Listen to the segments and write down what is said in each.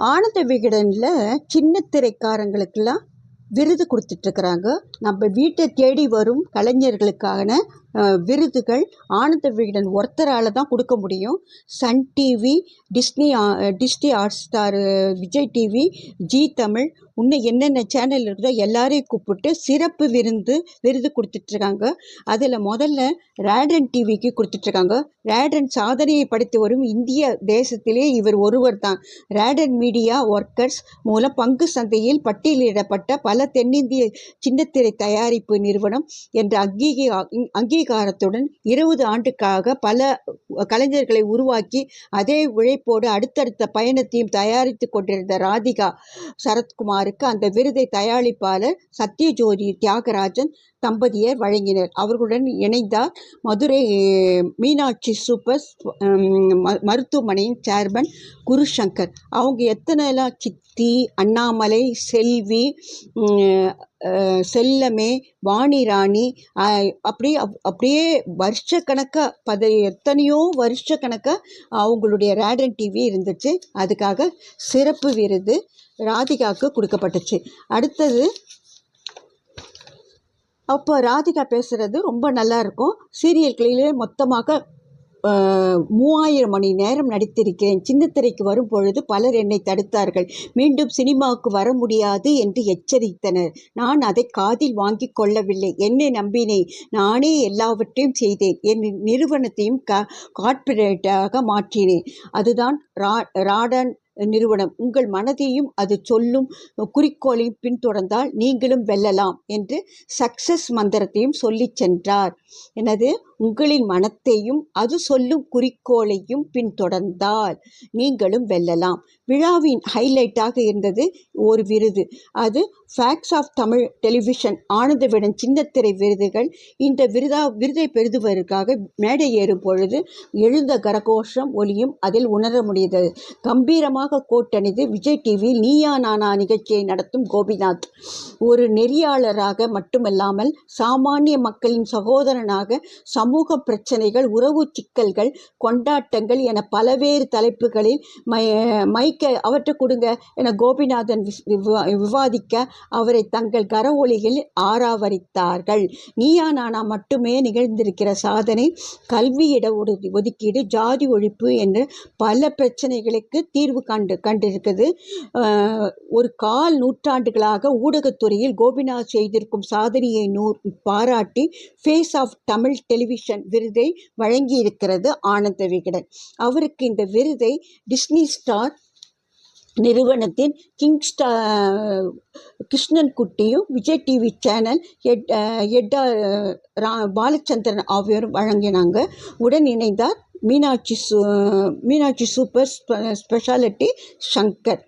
ஆனந்த விகடனில் சின்ன திரைக்காரங்களுக்கெல்லாம் விருது கொடுத்துட்ருக்குறாங்க நம்ம வீட்டை தேடி வரும் கலைஞர்களுக்கான விருதுகள் ஆனந்த விகடன் ஒருத்தரால் தான் கொடுக்க முடியும். Sun TV Disney ah- Disney Hotstar Vijay TV Zee Tamil இன்னும் என்னென்ன சேனல் இருக்குதோ எல்லாரையும் கூப்பிட்டு சிறப்பு விருந்து விருது கொடுத்துட்ருக்காங்க. அதில் முதல்ல ரேடன் டிவிக்கு கொடுத்துட்ருக்காங்க. ரேடன் சாதனையை படைத்து வரும் இந்திய தேசத்திலே இவர் ஒருவர் தான். ரேடன் மீடியா ஒர்க்கர்ஸ் மூலம் பங்கு சந்தையில் பட்டியலிடப்பட்ட பல தென்னிந்திய சின்னத்திரை தயாரிப்பு நிறுவனம் என்ற அங்கீகா அங்கீகாரத்துடன் இருபது ஆண்டுக்காக பல கலைஞர்களை உருவாக்கி அதே உழைப்போடு அடுத்தடுத்த பயணத்தையும் தயாரித்து கொண்டிருந்த ராதிகா சரத்குமாருக்கு அந்த விருதை தயாரிப்பாளர் சத்யஜோதி தியாகராஜன் தம்பதியர் வழங்கினர். அவர்களுடன் இணைந்தார் மதுரை மீனாட்சி சூப்பர் ம- மருத்துவமனையின் சேர்மன் குருசங்கர். அவங்க எத்தனைலாம் சித்தி அண்ணாமலை செல்வி செல்லமே வாணி ராணி அப்படியே அப்- அப்படியே வருஷக்கணக்காக பத எத்தனையோ வருஷக்கணக்காக அவங்களுடைய ரேடன் டிவி இருந்துச்சு. அதுக்காக சிறப்பு விருது ராதிகாவுக்கு கொடுக்கப்பட்டுச்சு. அடுத்தது அப்போ ராதிகா பேசுகிறது ரொம்ப நல்லா இருக்கும். சீரியல்களிலே மொத்தமாக மூவாயிரம் மணி நேரம் நடித்திருக்கிறேன். சின்னத்திரைக்கு வரும் பொழுது பலர் என்னை தடுத்தார்கள். மீண்டும் சினிமாவுக்கு வர முடியாது என்று எச்சரித்தனர். நான் அதை காதில் வாங்கி கொள்ளவில்லை. என்னை நம்பினேன். நானே எல்லாவற்றையும் செய்தேன். என் நிறுவனத்தையும் க கார்ப்பரேட்டாக மாற்றினேன். அதுதான் ரா ராடன் நிறுவனம். உங்கள் மனதையும் அது சொல்லும் குறிக்கோளையும் பின்தொடர்ந்தால் நீங்களும் வெல்லலாம் என்று சக்சஸ் மந்திரத்தையும் சொல்லிச் சென்றார். எனது உங்களின் மனத்தையும் அது சொல்லும் குறிக்கோளையும் பின்தொடர்ந்தால் நீங்களும் வெல்லலாம். விழாவின் ஹைலைட்டாக இருந்தது ஒரு விருது. அது faces of Tamil television Ananda Vikatan சின்னத்திரை விருதுகள். இந்த விருதா விருதை பெறுதுவதற்காக மேடை ஏறும் பொழுது எழுந்த கரகோஷம் ஒலியும் அதில் உணர முடிந்தது. கம்பீரமாக கோட்டணிந்து விஜய் டிவியில் நீயா நானா நிகழ்ச்சியை நடத்தும் கோபிநாத். ஒரு நெறியாளராக மட்டுமல்லாமல் சாமானிய மக்களின் சகோதரனாக சமூக பிரச்சனைகள் உறவு சிக்கல்கள் கொண்டாட்டங்கள் என பலவேறு தலைப்புகளில் மை மைக்க அவற்றை கொடுங்க என கோபிநாதன் விஸ்- விவா- விவாதிக்க அவரை தங்கள் கர ஒளிகளில் ஆராவரித்தார்கள். நீயா நானா மட்டுமே நிகழ்ந்திருக்கிற சாதனை கல்வியிட ஒதுக்கீடு ஜாதி ஒழிப்பு என்று பல பிரச்சனைகளுக்கு தீர்வு கண்டு கண்டிருக்குது. ஒரு கால் நூற்றாண்டுகளாக ஊடகத்துறையில் கோபிநாத் செய்திருக்கும் சாதனையை நூ பாராட்டி ஃபேஸ் ஆஃப் தமிழ் டெலிவிஷன் விருதை வழங்கியிருக்கிறது ஆனந்த விகடன். அவருக்கு இந்த விருதை டிஸ்னி ஸ்டார் நிறுவனத்தின் கிங்ஸ்டா கிருஷ்ணன் குட்டியும் விஜய் டிவி சேனல் எட் எட்டா ரா பாலச்சந்திரன் ஆகியோரும் வழங்கினாங்க. உடன் இணைந்தார் மீனாட்சி சூ மீனாட்சி சூப்பர் ஸ்பெ ஸ்பெஷாலிட்டி சங்கர்.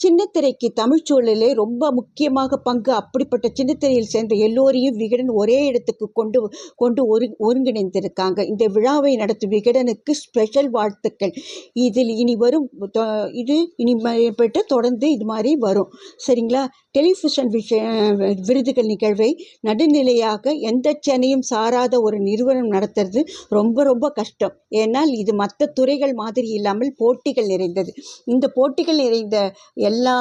சின்னத்திரைக்கு தமிழ்ச்சூழலே ரொம்ப முக்கியமாக பங்கு அப்படிப்பட்ட சின்னத்திரையில் சேர்ந்த எல்லோரையும் விகடன் ஒரே இடத்துக்கு கொண்டு கொண்டு ஒரு ஒருங்கிணைந்திருக்காங்க. இந்த விழாவை நடத்தும் விகடனுக்கு ஸ்பெஷல் வாழ்த்துக்கள். இதில் இனி வரும் இது இனி மேற்பட்டு தொடர்ந்து இது மாதிரி வரும். சரிங்களா? டெலிவிஷன் விஷய விருதுகள் நிகழ்வை நடுநிலையாக எந்த சேனையும் சாராத ஒரு நிறுவனம் நடத்துறது ரொம்ப ரொம்ப கஷ்டம். ஏன்னால் இது மற்ற துறைகள் மாதிரி இல்லாமல் போட்டிகள் நிறைந்தது. இந்த போட்டிகள் நிறைந்த எல்லா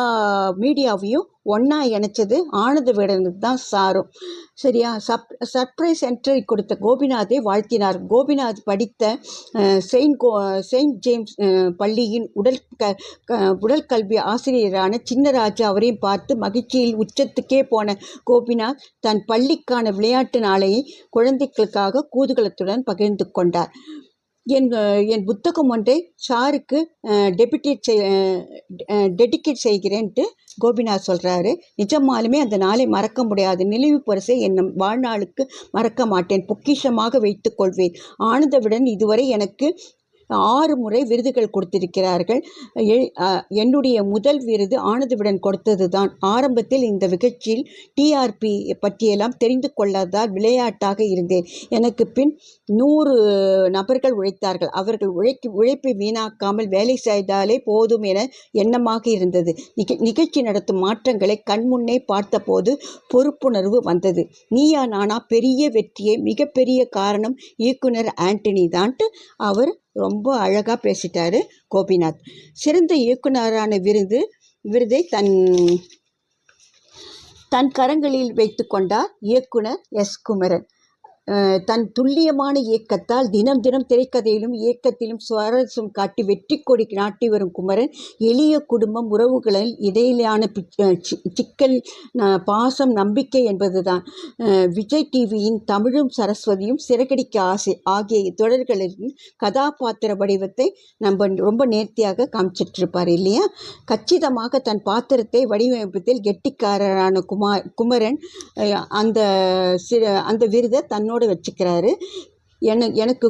மீடியாவையும் ஒன்றா இணைச்சது ஆனந்த விகடனுக்கு தான் சாரும். சரியா? சப் சர்ப்ரைஸ் என்ட்ரி கொடுத்த கோபிநாத்தை வாழ்த்தினார். கோபிநாத் படித்த செயின்ட் கோ செயின்ட் ஜேம்ஸ் பள்ளியின் உடல் க க- உடல் கல்வி ஆசிரியரான சின்னராஜா அவரையும் பார்த்து மகிழ்ச்சியில் உச்சத்துக்கே போன கோபிநாத் தன் பள்ளிக்கான விளையாட்டு நாளையை குழந்தைகளுக்காக கூதுகலத்துடன் பகிர்ந்து கொண்டார். என் என் புத்தகம் ஒன்றை சாருக்கு டெபிட்டேட் செய் டெடிகேட் செய்கிறேன்ட்டு கோபிநாத் சொல்கிறாரு நிஜமாலுமே அந்த நாளை மறக்க முடியாது. நினைவு பரிசை என் வாழ்நாளுக்கு மறக்க மாட்டேன். பொக்கிஷமாக வைத்துக்கொள்வேன் ஆனந்தவிடன் இதுவரை எனக்கு ஆறு முறை விருதுகள் கொடுத்திருக்கிறார்கள். எ- என்னுடைய முதல் விருது ஆனந்தவிடன் கொடுத்தது தான் ஆரம்பத்தில் இந்த நிகழ்ச்சியில் டிஆர்பி பற்றியெல்லாம் தெரிந்து கொள்ளாததால் விளையாட்டாக இருந்தேன். எனக்கு பின் நூறு நபர்கள் உழைத்தார்கள். அவர்கள் உழைக்கு உழைப்பை வீணாக்காமல் வேலை செய்தாலே போதும் என எண்ணமாக இருந்தது. நிக நிகழ்ச்சி நடத்தும் மாற்றங்களை கண்முன்னே பார்த்தபோது பொறுப்புணர்வு வந்தது. நீயா நானா பெரிய வெற்றியை மிகப்பெரிய காரணம் இயக்குனர் ஆண்டனி தான்ட்டு அவர் ரொம்ப அழகாக பேசிட்டார் கோபிநாத். சிறந்த இயக்குனரான விருது விருதை தன் தன் கரங்களில் வைத்து கொண்டார் இயக்குனர் எஸ் குமரன். தன் துல்லியமான இயக்கத்தால் தினம் தினம் திரைக்கதையிலும் இயக்கத்திலும் சுவாரஸ்யம் காட்டி வெற்றி கொடி நாட்டி வரும் குமரன் எளிய குடும்பம் உறவுகளில் இடையிலான சிக்கல் பாசம் நம்பிக்கை என்பதுதான். விஜய் டிவியின் தமிழும் சரஸ்வதியும் சிறகடிக்க ஆசை ஆகிய தொடர்களின் கதாபாத்திர வடிவத்தை நம்ம ரொம்ப நேர்த்தியாக காமிச்சிட்டு இருப்பார் இல்லையா? கச்சிதமாக தன் பாத்திரத்தை வடிவமைப்பதில் கெட்டிக்காரரான குமார் குமரன் அந்த சி அந்த விருதை தன்னோட வச்சுக்கிறாரு. என எனக்கு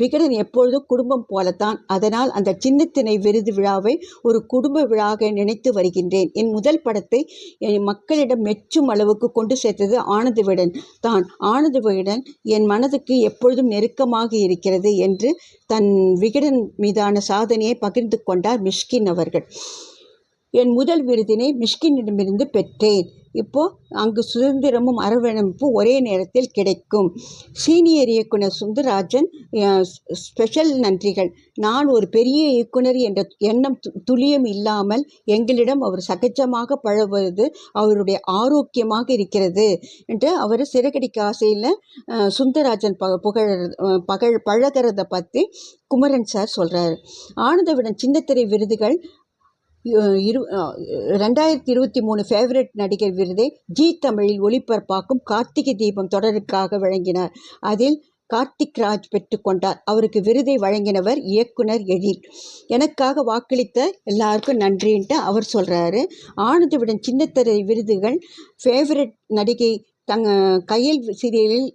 விகடன் எப்பொழுதும் குடும்பம் போலத்தான். அதனால் அந்த சின்னத்திணை விருது விழாவை ஒரு குடும்ப விழாவாக நினைத்து வருகின்றேன். என் முதல் படத்தை என் மக்களிடம் மெச்சும் அளவுக்கு கொண்டு சேர்த்தது ஆனந்த விகடன் தான். ஆனந்த விகடன் என் மனதுக்கு எப்பொழுதும் நெருக்கமாக இருக்கிறது என்று தன் விகடன் மீதான சாதனையை பகிர்ந்து கொண்டார் மிஷ்கின் அவர்கள். என் முதல் விருதினை மிஷ்கினிடமிருந்து பெற்றேன். இப்போது அங்கு சுதந்திரமும் அரவணைப்பும் ஒரே நேரத்தில் கிடைக்கும். சீனியர் இயக்குனர் சுந்தரராஜன் ஸ்பெஷல் நன்றிகள். நான் ஒரு பெரிய இயக்குனர் என்ற எண்ணம் து- இல்லாமல் எங்களிடம் அவர் சகஜமாக பழகுவது அவருடைய ஆரோக்கியமாக இருக்கிறது என்று அவர் சிறகடிக்க ஆசையில் சுந்தராஜன் ப புகழ பகழ் பழகிறத பற்றி குமரன் சார் சொல்கிறாரு ஆனந்தவிடன் சின்னத்திரை விருதுகள் இரு ரெண்டாயிரத்தி இருபத்தி மூணு ஃபேவரட் நடிகர் விருதை ஜி தமிழில் ஒளிபரப்பாக்கும் கார்த்திகை தீபம் தொடருக்காக வழங்கினார். அதில் கார்த்திக் ராஜ் பெற்றுக்கொண்டார் அவருக்கு விருதை வழங்கினவர் இயக்குனர் எழில். எனக்காக வாக்களித்த எல்லாருக்கும் நன்றின்ட்டு அவர் சொல்கிறாரு ஆனந்தவிடன் சின்னத்திரை விருதுகள் ஃபேவரட் நடிகை தங்க கையல் சீரியலில்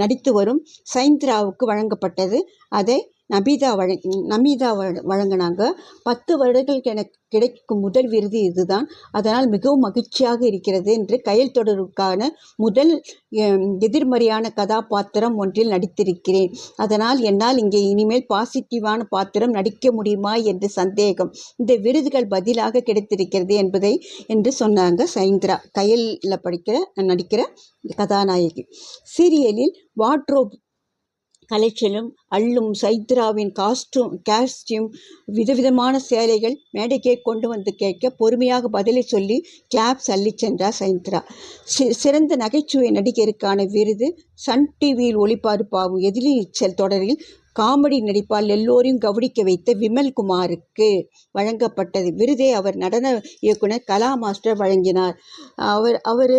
நடித்து வரும் சைந்திராவுக்கு வழங்கப்பட்டது. அதை நபிதா வழ நமிதா வழ- வழங்கினாங்க. பத்து வருடங்களுக்கு எனக்கு கிடைக்கும் முதல் விருது இதுதான். அதனால் மிகவும் மகிழ்ச்சியாக இருக்கிறது என்று கையல் தொடருக்கான முதல் எதிர்மறையான கதாபாத்திரம் ஒன்றில் நடித்திருக்கிறேன். அதனால் என்னால் இங்கே இனிமேல் பாசிட்டிவான பாத்திரம் நடிக்க முடியுமா என்று சந்தேகம். இந்த விருதுகள் பதிலாக கிடைத்திருக்கிறது என்பதை என்று சொன்னாங்க சைந்திரா. கையலில் படிக்கிற நடிக்கிற கதாநாயகி. சீரியலில் வாட்ரோப் கலைச்சலும் அள்ளும் சைத்ராவின் காஸ்டியூம் காஸ்டியூம் விதவிதமான சேலைகள் மேடைக்கே கொண்டு வந்து கேட்க பொறுமையாக பதிலை சொல்லி கிளாப்ஸ் அள்ளி சென்றார் சைத்ரா. சிறந்த நகைச்சுவை நடிகருக்கான விருது சன் டிவியில் ஒளிபரப்பாகும் எதிர்நீச்சல் தொடரில் காமெடி நடிப்பால் எல்லோரையும் கவனிக்க வைத்த விமல்குமாருக்கு வழங்கப்பட்டது. விருதை அவர் நடன இயக்குனர் கலா மாஸ்டர் வழங்கினார். அவர் அவர்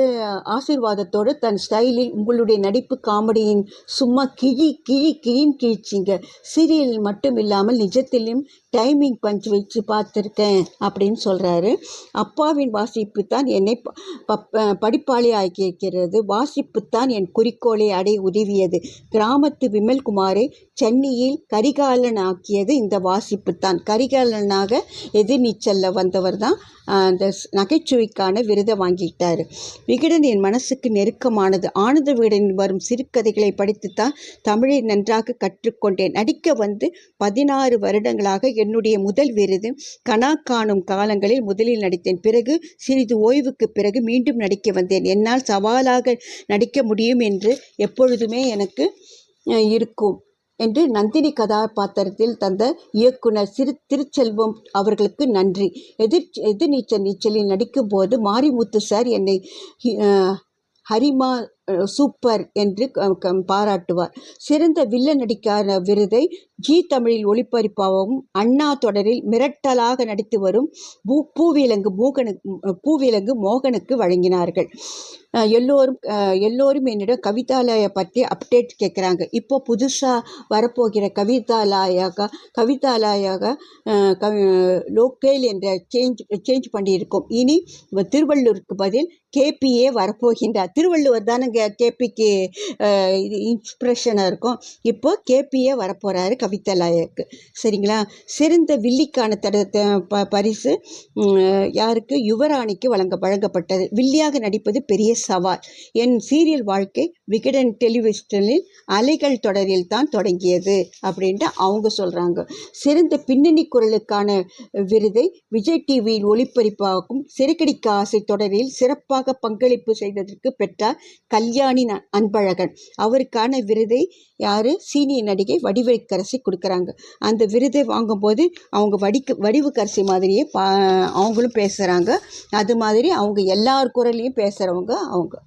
ஆசீர்வாதத்தோடு தன் ஸ்டைலில் உங்களுடைய நடிப்பு காமெடியின் சும்மா கிழி கிழி கிழின்னு வச்சிங்க. சீரியல் மட்டும் இல்லாமல் நிஜத்திலும் டைமிங் பஞ்ச் வச்சு பார்த்துருக்கேன் அப்படின்னு சொல்கிறாரு அப்பாவின் வாசிப்பு தான் என்னை ப- படிப்பாளி ஆக்கியிருக்கிறது வாசிப்பு தான் என் குறிக்கோளை அடைய உதவியது. கிராமத்து விமல்குமாரை சென்னையில் கரிகாலன் ஆக்கியது இந்த வாசிப்பு தான். கரிகாலனாக எதிர்நீச்சலில் வந்தவர் தான் அந்த நகைச்சுவைக்கான விருதை வாங்கிட்டார். விகடன் என் மனசுக்கு நெருக்கமானது. ஆனந்த விகடனில் வரும் சிறுகதைகளை படித்துத்தான் தமிழை நன்றாக கற்றுக்கொண்டேன். நடிக்க வந்து பதினாறு வருடங்களாக என்னுடைய முதல் விருது கனா காணும் காலங்களில் முதலில் நடித்தேன். பிறகு சிறிது ஓய்வுக்கு பிறகு மீண்டும் நடிக்க வந்தேன். என்னால் சவாலாக நடிக்க முடியும் என்று எப்பொழுதுமே எனக்கு இருக்கும். என்று நந்தினி கதாபாத்திரத்தில் தந்த இயக்குனர் சிறு திருச்செல்வம் அவர்களுக்கு நன்றி. எதிர் எதிர்நீச்சல் நீச்சலில் நடிக்கும்போது மாரிமுத்து சார் என்னை ஹரிமா சூப்பர் என்று க- க- பாராட்டுவார். சிறந்த வில்ல நடிக்கான விருதை ஜி தமிழில் ஒளிபரப்பாகவும் அண்ணா தொடரில் மிரட்டலாக நடித்து வரும் பூ பூவிலங்கு மோகனுக்கு பூவிலங்கு மோகனுக்கு வழங்கினார்கள். எல்லோரும் எல்லோரும் என்னிடம் கவிதாலய பற்றி அப்டேட் கேட்குறாங்க. இப்போ புதுசாக வரப்போகிற கவிதாலயாக கவிதாலயாக கவி லோக்கேல் என்ற சேஞ்ச் சேஞ்ச் பண்ணியிருக்கோம். இனி திருவள்ளூருக்கு பதில் கேபிஏ வரப்போகின்றார். திருவள்ளுவர் தானங்க கேபிக்கு இன்ஸ்பிரேஷனாக இருக்கும். இப்போ கேபியே வரப்போகிறாரு கவிதாலயக்கு சரிங்களா? சிறந்த வில்லிக்கான தட ப பரிசு யாருக்கு? யுவராணிக்கு வழங்க வழங்கப்பட்டது. வில்லியாக நடிப்பது பெரிய சவால். என் சீரியல் வாழ்க்கை விகடன் டெலிவிஷனில் அலைகள் தொடரில் தான் தொடங்கியது அப்படின்ட்டு அவங்க சொல்கிறாங்க சிறந்த பின்னணி குரலுக்கான விருதை விஜய் டிவியில் ஒளிபரப்பாகும் சிறுகடிக்க ஆசை தொடரில் சிறப்பாக பங்களிப்பு செய்ததற்கு பெற்றார் கல் கல்யாணி ந- அன்பழகன். அவருக்கான விருதை யார்? சீனியர் நடிகை வடிவக்கரசி கொடுக்குறாங்க. அந்த விருதை வாங்கும்போது அவங்க வடிக்கு வடிவுக்கரசி மாதிரியே பா அவங்களும் பேசுகிறாங்க அது மாதிரி அவங்க எல்லார் குரல்லையும் பேசுகிறவங்க அவங்க.